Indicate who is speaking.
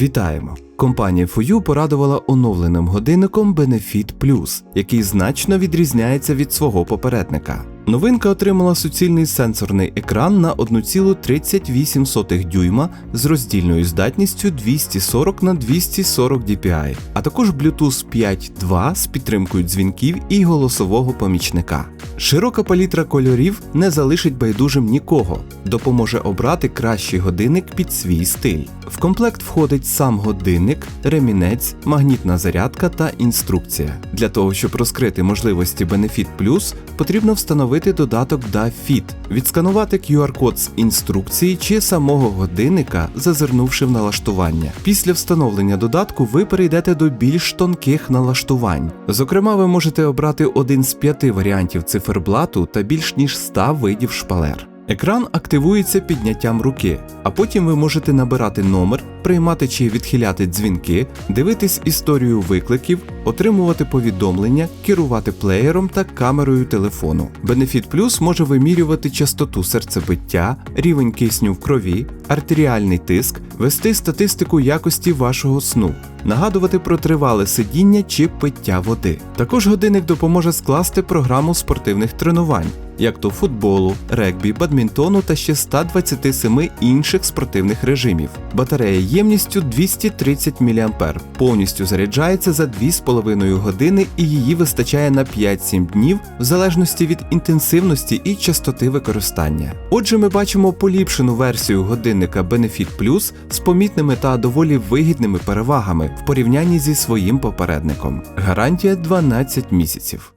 Speaker 1: Вітаємо! Компанія FOU порадувала оновленим годинником Benefit Plus, який значно відрізняється від свого попередника. Новинка отримала суцільний сенсорний екран на 1,38 дюйма з роздільною здатністю 240 на 240 dpi, а також Bluetooth 5.2 з підтримкою дзвінків і голосового помічника. Широка палітра кольорів не залишить байдужим нікого, допоможе обрати кращий годинник під свій стиль. В комплект входить сам годинник, ремінець, магнітна зарядка та інструкція. Для того, щоб розкрити можливості Benefit Plus, потрібно встановити додаток DaFit, відсканувати QR-код з інструкції чи самого годинника, зазирнувши в налаштування. Після встановлення додатку ви перейдете до більш тонких налаштувань. Зокрема, ви можете обрати один з п'яти варіантів циферблату та більш ніж 100 видів шпалер. Екран активується підняттям руки, а потім ви можете набирати номер, приймати чи відхиляти дзвінки, дивитись історію викликів, отримувати повідомлення, керувати плеєром та камерою телефону. Benefit Plus може вимірювати частоту серцебиття, рівень кисню в крові, артеріальний тиск, вести статистику якості вашого сну, нагадувати про тривале сидіння чи пиття води. Також годинник допоможе скласти програму спортивних тренувань як то футболу, регбі, бадмінтону та ще 127 інших спортивних режимів. Батарея ємністю 230 мА, повністю заряджається за 2,5 години і її вистачає на 5-7 днів в залежності від інтенсивності і частоти використання. Отже, ми бачимо поліпшену версію годинника Benefit Plus з помітними та доволі вигідними перевагами в порівнянні зі своїм попередником. Гарантія 12 місяців.